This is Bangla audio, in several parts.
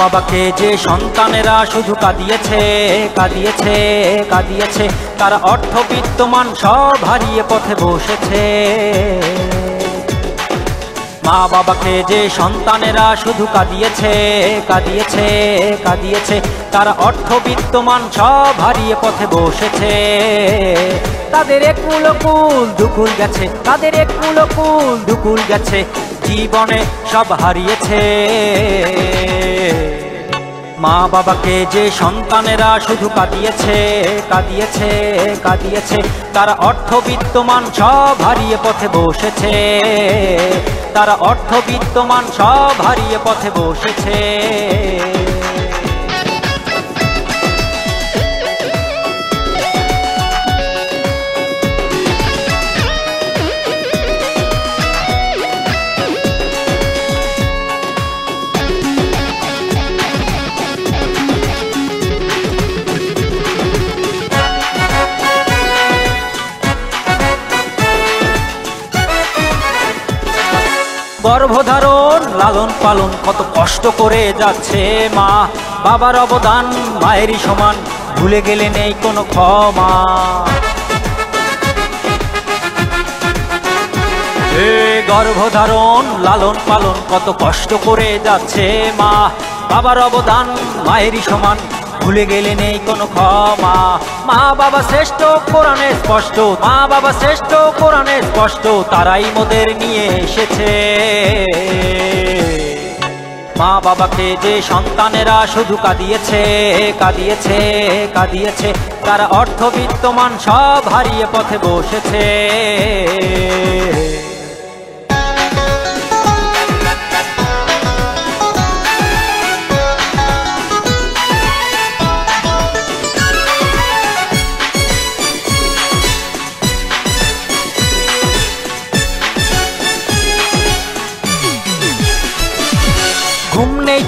বাবাকে যে সন্তানেরা শুধু কাঁদিয়েছে কাঁদিয়েছে কাঁদিয়েছে, তারা অর্থ বিত্তমান সব হারিয়ে পথে বসেছে। মা বাবাকে যে সন্তানেরা শুধু কাঁদিয়েছে কাঁদিয়েছে কাঁদিয়েছে, তারা অর্থ বিত্তমান সব হারিয়ে পথে বসেছে। তাদের এক কুল দুকুল গেছে, তাদের এক কুল দুকুল গেছে, জীবনে সব হারিয়েছে। মা বাবাকে যে সন্তানেরা শুধু কাঁদিয়েছে কাঁদিয়েছে কাঁদিয়েছে, তারা অর্থ বিত্তমান সব হারিয়ে পথে বসেছে। তারা অর্থ বিত্তমান সব হারিয়ে পথে বসেছে। গর্ভধারণ, লালন পালন কত কষ্ট করে যাচ্ছে মা। বাবার অবদান, মায়েরই সমান, ভুলে গেলে নেই কোনো ক্ষমা। গর্ভধারণ, লালন পালন কত কষ্ট করে যাচ্ছে মা। বাবার অবদান, মায়েরই সমান, ভুলে গেলে নেই কোনো ক্ষমা। মা বাবা শ্রেষ্ঠ, কোরআনে স্পষ্ট। মা বাবা শ্রেষ্ঠ, কোরআনে স্পষ্ট, তারাই মোদের নিয়ে এসেছে। মা বাবাকে যে সন্তানেরা শুধু কাঁদিয়েছে কাঁদিয়েছে কাঁদিয়েছে, তারা অর্থ বিত্তমান সব হারিয়ে পথে বসেছে।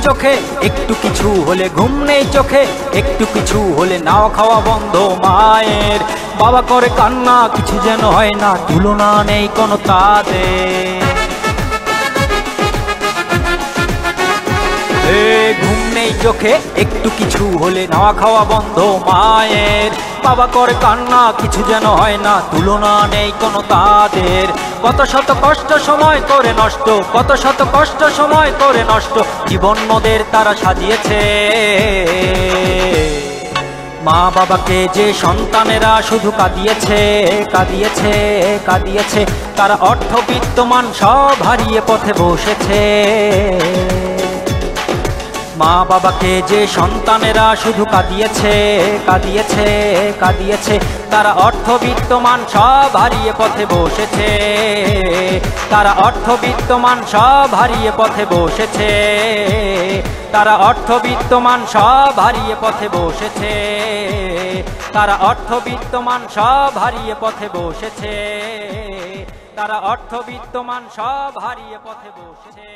চোখে। একটু কিছু হলে ঘুম নেই চোখে। একটু কিছু হলে নাও খাওয়া বন্ধ মায়ের। বাবা করে কান্না, কিছু যেন হয় না, তুলনা নেই কোনো তাদের। নেই চোখে একটু কিছু হলে নাওয়া খাওয়া বন্ধ মায়ের। বাবা করে কান্না, কিছু যেন হয় না, তুলনা নেই কোনো তাদের। কত শত কষ্ট সময় করে নষ্ট, কত শত কষ্ট সময় করে নষ্ট, জীবন মোদের তারা সাজিয়েছে। মা বাবাকে যে সন্তানেরা শুধু কাঁদিয়েছে কাঁদিয়েছে কাঁদিয়েছে, তারা অর্থ বিত্তমান সব হারিয়ে পথে বসেছে। মা বাবাকে যে সন্তানেরা শুধু কাঁদিয়েছে কাঁদিয়েছে কাঁদিয়েছে, তারা অর্থ বিত্তমান সব হারিয়ে পথে বসেছে। তারা অর্থ বিত্তমান সব হারিয়ে পথে বসেছে। তারা অর্থ বিত্তমান সব হারিয়ে পথে বসেছে। তারা অর্থ বিত্তমান সব হারিয়ে পথে বসেছে। তারা অর্থ বিত্তমান সব হারিয়ে পথে বসেছে।